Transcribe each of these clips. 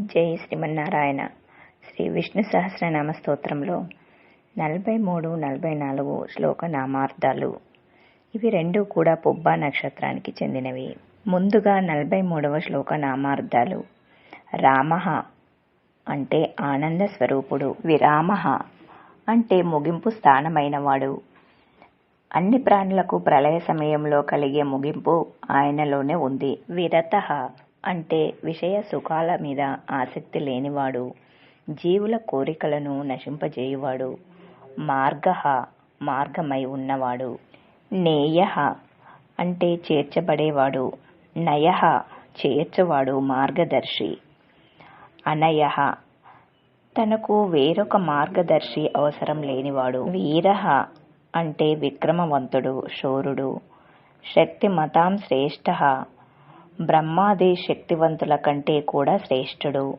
జై శ్రీమన్నారాయణ. శ్రీ విష్ణు సహస్రనామ స్తోత్రంలో నలభై మూడు నలభై నాలుగు శ్లోక నామార్థాలు ఇవి రెండు కూడా పుబ్బా నక్షత్రానికి చెందినవి. ముందుగా నలభై మూడవ శ్లోక నామార్థాలు రామ అంటే ఆనంద స్వరూపుడు విరామ అంటే ముగింపు స్థానమైనవాడు. అన్ని ప్రాణులకు ప్రళయ సమయంలో కలిగే ముగింపు ఆయనలోనే ఉంది విరత అంటే విషయ సుఖాల మీద ఆసక్తి లేనివాడు జీవుల కోరికలను నశింపజేయువాడు మార్గ మార్గమై ఉన్నవాడు నేయ అంటే చేర్చబడేవాడు నయ చేర్చవాడు మార్గదర్శి. అనయ తనకు వేరొక మార్గదర్శి అవసరం లేనివాడు వీర అంటే విక్రమవంతుడు శూరుడు. శక్తిమతాం శ్రేష్ఠ బ్రహ్మాది శక్తివంతుల కంటే కూడా శ్రేష్ఠుడు.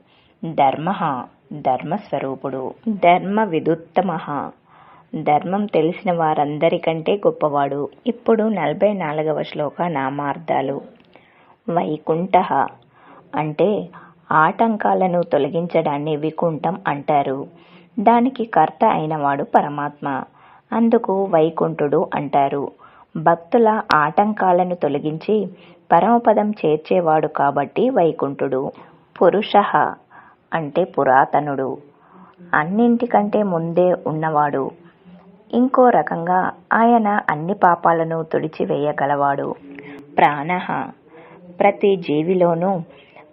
ధర్మ ధర్మస్వరూపుడు. ధర్మ విదుత్తమ ధర్మం తెలిసిన వారందరికంటే గొప్పవాడు. ఇప్పుడు నలభై నాలుగవ శ్లోక నామార్థాలు. వైకుంఠ అంటే ఆటంకాలను తొలగించడాన్ని వికుంఠం అంటారు. దానికి కర్త అయినవాడు పరమాత్మ. అందుకు వైకుంఠుడు అంటారు. భక్తుల ఆటంకాలను తొలగించి పరమపదం చేర్చేవాడు కాబట్టి వైకుంఠుడు. పురుష అంటే పురాతనుడు. అన్నింటికంటే ముందే ఉన్నవాడు. ఇంకో రకంగా ఆయన అన్ని పాపాలను తుడిచివేయగలవాడు. ప్రాణ ప్రతి జీవిలోనూ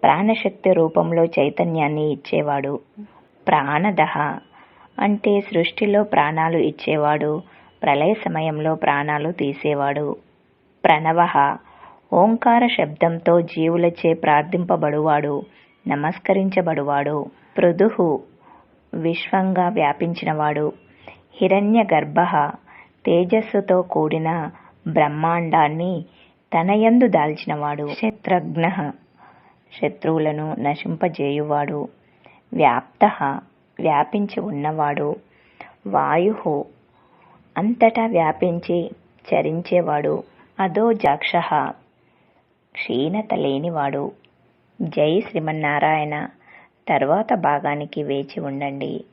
ప్రాణశక్తి రూపంలో చైతన్యాన్ని ఇచ్చేవాడు. ప్రాణదహ అంటే సృష్టిలో ప్రాణాలు ఇచ్చేవాడు. ప్రళయ సమయంలో ప్రాణాలు తీసేవాడు. ప్రణవ ఓంకార శబ్దంతో జీవులచే ప్రార్థింపబడువాడు నమస్కరించబడువాడు. పృదుహు విశ్వంగా వ్యాపించినవాడు. హిరణ్య గర్భ తేజస్సుతో కూడిన బ్రహ్మాండాన్ని తనయందు దాల్చినవాడు. శత్రుఘ్న శత్రువులను నశింపజేయువాడు. వ్యాప్త వ్యాపించి ఉన్నవాడు. వాయు అంతటా వ్యాపించి చరించేవాడు అదో జాక్ష క్షీణత లేనివాడు జై శ్రీమన్నారాయణ తర్వాత భాగానికి వేచి ఉండండి.